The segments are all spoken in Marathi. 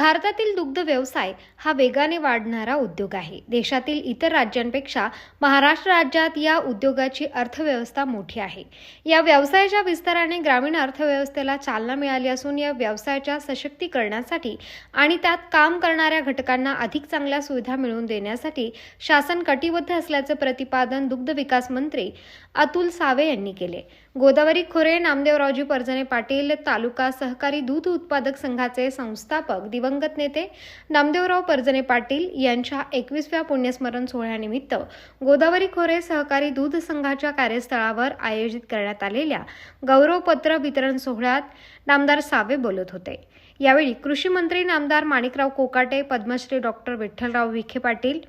भारतातील दुग्ध व्यवसाय हा वेगाने वाढणारा उद्योग आहे. देशातील इतर राज्यांपेक्षा महाराष्ट्र राज्यात या उद्योगाची अर्थव्यवस्था मोठी आहे. या व्यवसायाच्या विस्ताराने ग्रामीण अर्थव्यवस्थेला चालना मिळाली असून या व्यवसायाच्या सशक्तीकरणासाठी आणि त्यात काम करणाऱ्या घटकांना अधिक चांगल्या सुविधा मिळवून देण्यासाठी शासन कटिबद्ध असल्याचे प्रतिपादन दुग्ध विकास मंत्री अतुल सावे यांनी केले. गोदावरी खोरे नामदेवरावजी पर्जने पाटील तालुका सहकारी दूध उत्पादक संघाचे संस्थापक दिवंगत नेते नामदेवराव पर्जने पाटील यांच्या एकवीसव्या पुण्यस्मरण सोहळ्यानिमित्त गोदावरी खोरे सहकारी दूध संघाच्या कार्यस्थळावर आयोजित करण्यात आलेल्या गौरवपत्र वितरण सोहळ्यात नामदार सावे बोलत होते. यावेळी कृषी मंत्री नामदार माणिकराव कोकाटे पद्मश्री डॉक्टर विठ्ठलराव विखे पाटील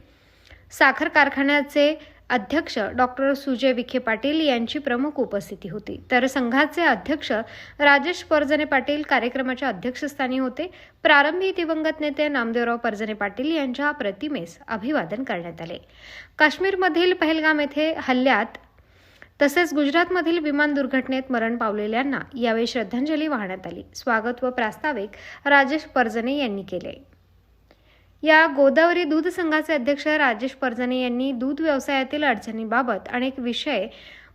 साखर कारखान्याचे अध्यक्ष डॉक्टर सुजय विखे पाटील यांची प्रमुख उपस्थिती होती. तर संघाचे अध्यक्ष राजेश परजने पाटील कार्यक्रमाच्या अध्यक्षस्थानी होते. प्रारंभी दिवंगत नेते नामदेवराव परजने पाटील यांच्या प्रतिमेस अभिवादन करण्यात आले. काश्मीरमधील पहलगाम येथे हल्ल्यात तसेच गुजरातमधील विमान दुर्घटनेत मरण पावलेल्यांना यावेळी श्रद्धांजली वाहण्यात आली. स्वागत व प्रास्ताविक राजेश परजने यांनी केले. या गोदावरी दूध संघाचे अध्यक्ष राजेश परजणे यांनी दूध व्यवसायातील अडचणीबाबत अनेक विषय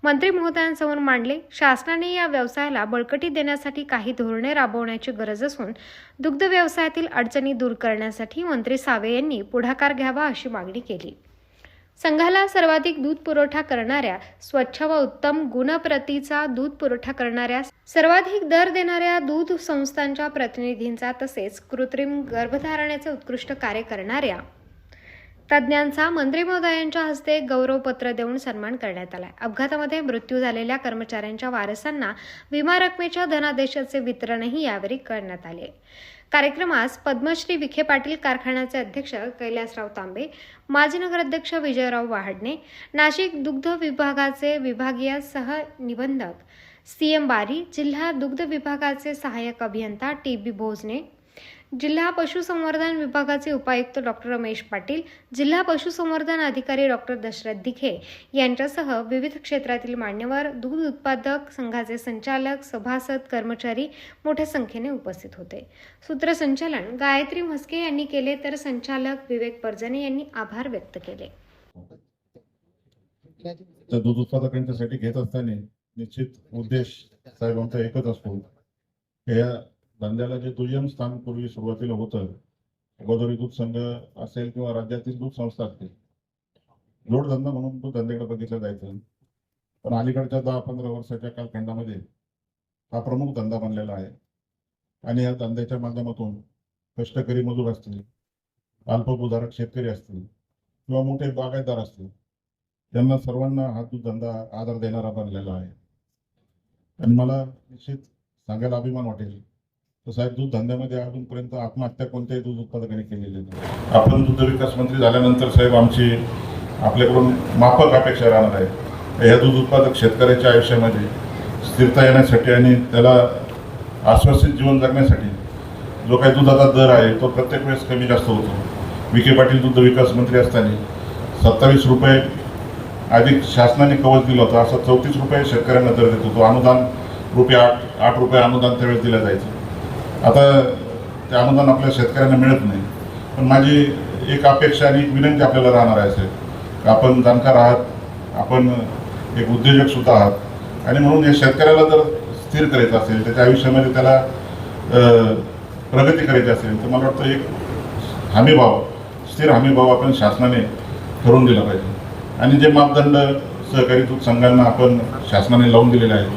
मंत्री महोदयांसमोर मांडले. शासनाने या व्यवसायाला बळकटी देण्यासाठी काही धोरणे राबवण्याची गरज असून दुग्ध व्यवसायातील अडचणी दूर करण्यासाठी मंत्री सावे यांनी पुढाकार घ्यावा अशी मागणी केली. संघाला सर्वाधिक दूध पुरवठा करणाऱ्या स्वच्छ व उत्तम गुणप्रतीचा दूध पुरवठा करणाऱ्या सर्वाधिक दर देणाऱ्या दूध संस्थांच्या प्रतिनिधींचा तसेच कृत्रिम गर्भधारणेचे उत्कृष्ट कार्य करणाऱ्या तज्ज्ञांचा मंत्री महोदयांच्या हस्ते गौरवपत्र देऊन सन्मान करण्यात आला अपघातामध्ये मृत्यू झालेल्या कर्मचाऱ्यांच्या वारसांना विमा रकमेच्या धनादेशाचे वितरणही यावेळी करण्यात आले कार्यक्रमास पद्मश्री विखे पाटील कारखान्याचे अध्यक्ष कैलासराव तांबे माजी नगराध्यक्ष विजयराव वाहडणे नाशिक दुग्ध विभागाचे विभागीय सहनिबंधक सी एम बारी जिल्हा दुग्ध विभागाचे सहाय्यक अभियंता टी बी भोजने जिल्हा पशुसंवर्धन विभागाचे उपायुक्त डॉक्टर रमेश पाटील जिल्हा पशुसंवर्धन अधिकारी डॉक्टर दशरथ दिघे यांच्यासह विविध क्षेत्रातील मान्यवर दूध उत्पादक संघाचे संचालक सभासद कर्मचारी मोठ्या संख्येने उपस्थित होते. सूत्रसंचालन गायत्री म्हस्के यांनी केले तर संचालक विवेक परजने यांनी आभार व्यक्त केले. दूध उत्पादकांच्यासाठी घेत असताना निश्चित उद्देश साहेबांचा एकच असतो. धंद्याला जे दुय्यम स्थान पूर्वी सुरुवातीला होतं गोदावरी दूध संघ असेल किंवा राज्यातील दूध संस्था असतील जोडधंदा म्हणून तो धंद्याकडे बघितला जायचं. पण अलीकडच्या दहा पंधरा वर्षाच्या कालखंडामध्ये हा प्रमुख धंदा बनलेला आहे. आणि या धंद्याच्या माध्यमातून कष्टकरी मजूर असतील अल्पभूधारक शेतकरी असतील किंवा मोठे बागायतदार असतील त्यांना सर्वांना हा दूध धंदा आधार देणारा बनलेला आहे. आणि मला निश्चित सांगायला अभिमान वाटेल तर साहेब दूध धंद्यामध्ये अजूनपर्यंत आत्महत्या कोणत्याही दूध उत्पादकाने केलेली नाही. आपण दुग्ध विकास मंत्री झाल्यानंतर साहेब आमची आपल्याकडून माफक अपेक्षा राहणार आहे. या दूध उत्पादक शेतकऱ्याच्या आयुष्यामध्ये स्थिरता येण्यासाठी आणि त्याला आश्वासित जीवन जगण्यासाठी जो काही दुधाचा दर आहे तो प्रत्येक वेळेस कमी जास्त होतो. विखे पाटील दुग्ध विकास मंत्री असताना सत्तावीस रुपये अधिक शासनाने कवच दिलं होतं असं चौतीस रुपये शेतकऱ्यांना दर देत होतो. अनुदान रुपये आठ आठ रुपये अनुदान त्यावेळेस दिलं जायचं. आता ते अनुदान आपल्या शेतकऱ्यांना मिळत नाही. पण माझी एक अपेक्षा आणि एक विनंती आपल्याला राहणार आहे साहेब. आपण जाणकार आहात आपण एक उद्योजक सुद्धा आहात. आणि म्हणून या शेतकऱ्याला जर स्थिर करायचं असेल त्याच्या आयुष्यामध्ये त्याला प्रगती करायची असेल तर मला वाटतं एक हमीभाव स्थिर हमीभाव आपण शासनाने ठरवून दिला पाहिजे. आणि जे मापदंड सहकारी दूध संघांना आपण शासनाने लावून दिलेले आहेत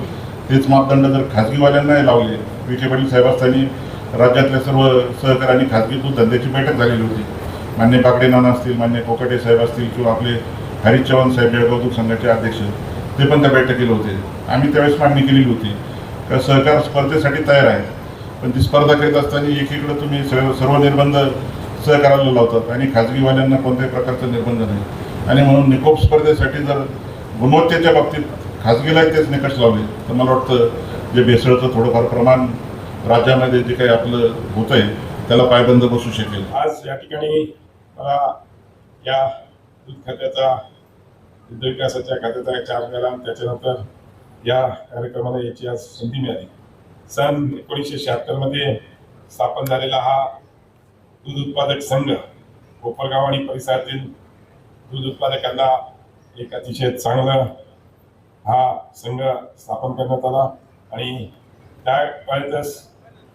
तेच मापदंड जर खाजगीवाल्यांनाही लावले विखे पाटील साहेब असताना राज्यातल्या सर्व सहकाऱ्यांनी आणि खाजगी दूध धंद्याची बैठक झालेली होती. मान्य बागडे नाना असतील मान्य कोकाटे साहेब असतील किंवा आपले हरीश चव्हाण साहेब बेळगाव संघाचे अध्यक्ष ते पण त्या बैठकीला होते. आम्ही त्यावेळेस मागणी केलेली होती. का सहकार स्पर्धेसाठी तयार आहे पण ती स्पर्धा करीत असताना एकीकडे तुम्ही सर्व सर्व निर्बंध सहकाराला लावतात आणि खाजगीवाल्यांना कोणत्याही प्रकारचा निर्बंध नाही. आणि म्हणून निकोप स्पर्धेसाठी जर गुणवत्तेच्या बाबतीत खाजगीला तेच निकष लावले. तर मला वाटतं जे भेसळचं थोडंफार प्रमाण राज्यामध्ये जे काही आपलं होत आहे त्याला पायबंद बसू शकेल. आज या ठिकाणी मला या दूध खात्याचा दुग्ध विकासाच्या खात्याचा चार्ज मिळाला त्याच्यानंतर या कार्यक्रमाला याची आज संधी मिळाली. सन एकोणीसशे शहात्तरमध्ये स्थापन झालेला हा दूध उत्पादक संघ कोपरगाव आणि परिसरातील दूध उत्पादकांना एक अतिशय चांगलं हा संघ स्थापन करण्यात आला आणि त्या काळातच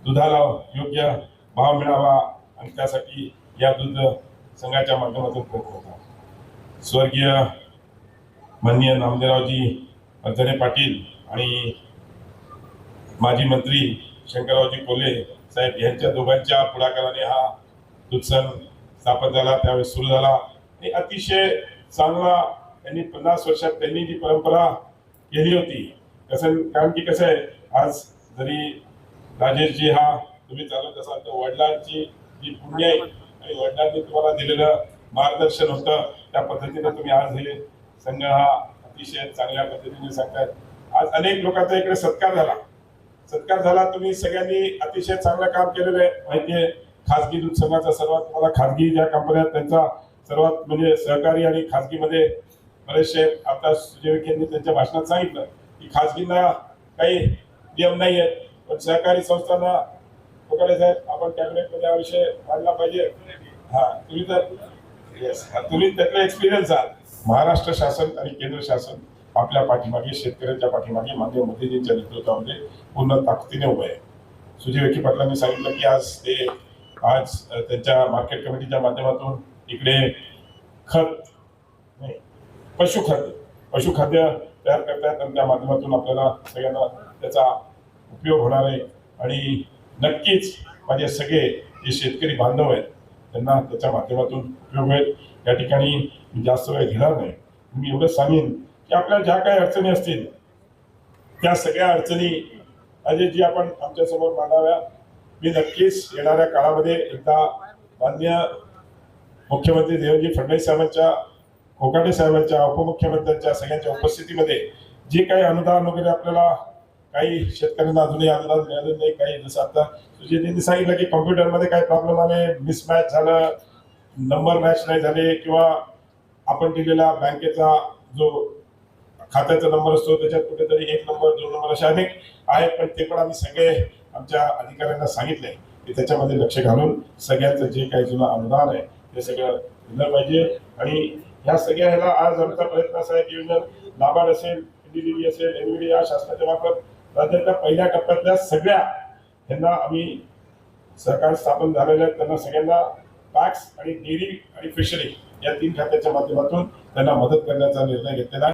दुधाला योग्य भाव मिळावा आणि त्यासाठी या दूध संघाच्या माध्यमातून प्रयत्न होता. स्वर्गीय माननीय नामदेवरावजी अर्धने पाटील आणि माजी मंत्री शंकररावजी कोले साहेब यांच्या दोघांच्या पुढाकाराने हा दूध स्थापन झाला त्यावेळेस सुरू झाला. आणि अतिशय चांगला त्यांनी पन्नास वर्षात त्यांनी जी परंपरा केली होती. कसं कारण की कसं आहे आज जरी राजेशजी हा तुम्ही चालत असाल तर वडिलांची जी पुण्य आहे आणि वडिलांनी तुम्हाला दिलेलं मार्गदर्शन होतं त्या पद्धतीनं तुम्ही आज हे संघ हा अतिशय चांगल्या पद्धतीने सांगतात आज अनेक लोकांचा इकडे सत्कार झाला. सत्कार झाला तुम्ही सगळ्यांनी अतिशय चांगलं काम केलेलं आहे. माहितीये खाजगी दूध संघाचा सर्वात तुम्हाला खाजगी ज्या कंपन्या आहेत त्यांचा सर्वात म्हणजे सहकारी आणि खाजगीमध्ये बरेचसे आता सुजय विखेंनी त्यांच्या भाषणात सांगितलं की खाजगींना काही नियम नाही आहेत पण सहकारी संस्थांना कोकडे साहेब आपण कॅबिनेटमध्ये हा विषय मांडला पाहिजे. हा तुम्ही तर येस तुम्ही त्यातला एक्सपिरियन्स आहात. महाराष्ट्र शासन आणि केंद्र शासन आपल्या पाठीमागे शेतकऱ्यांच्या पाठीमागे माननीय मोदीजींच्या नेतृत्वामध्ये पूर्ण ताकदीने उभे आहे. सुजय विखे पाटलांनी सांगितलं की आज ते आज त्यांच्या मार्केट कमिटीच्या माध्यमातून इकडे खत पशुखाद्य. पशुखाद्य तयार करतायत आणि त्या माध्यमातून आपल्याला सगळ्यांना त्याचा उपयोग होणार आहे. आणि नक्कीच माझे सगळे जे शेतकरी बांधव आहेत त्यांना त्याच्या माध्यमातून उपयोग होईल. या ठिकाणी मी जास्त वेळ घेणार नाही. मी एवढं सांगेन की आपल्या ज्या काही अडचणी असतील त्या सगळ्या अडचणी अजय जी आपण आमच्यासमोर मांडाव्या. मी नक्कीच येणाऱ्या काळामध्ये एकदा मान्य मुख्यमंत्री देवजी फडणवीस साहेबांच्या कोकाटे साहेबांच्या उपमुख्यमंत्र्यांच्या सगळ्यांच्या उपस्थितीमध्ये जे काही अनुदान वगैरे आपल्याला काही शेतकऱ्यांना अजूनही अनुदान मिळालं नाही काही जसं आता सुजितजींनी सांगितलं की कॉम्प्युटरमध्ये काही प्रॉब्लेम आले मिसमॅच झालं नंबर मॅच नाही झाले किंवा आपण दिलेला बँकेचा जो खात्याचा नंबर असतो त्याच्यात कुठेतरी एक नंबर दोन नंबर असे अनेक आहेत पण ते पण आम्ही सगळे आमच्या अधिकाऱ्यांना सांगितले की त्याच्यामध्ये लक्ष घालून सगळ्यांचं जे काही जुनं अनुदान आहे ते सगळं दिलं पाहिजे. आणि ह्या सगळ्या ह्याला आज आमचा प्रयत्न असा आहे की योजना नाबार्ड असेल एनडीडीबी असेल एनडीडी या शासनाच्या मार्फत राज्यातल्या पहिल्या टप्प्यातल्या सगळ्या ह्यांना आम्ही सरकार स्थापन झालेल्या आहेत त्यांना सगळ्यांना टॅक्स आणि डेअरी आणि फिशरी या तीन खात्याच्या माध्यमातून त्यांना मदत करण्याचा निर्णय घेतलेला आहे.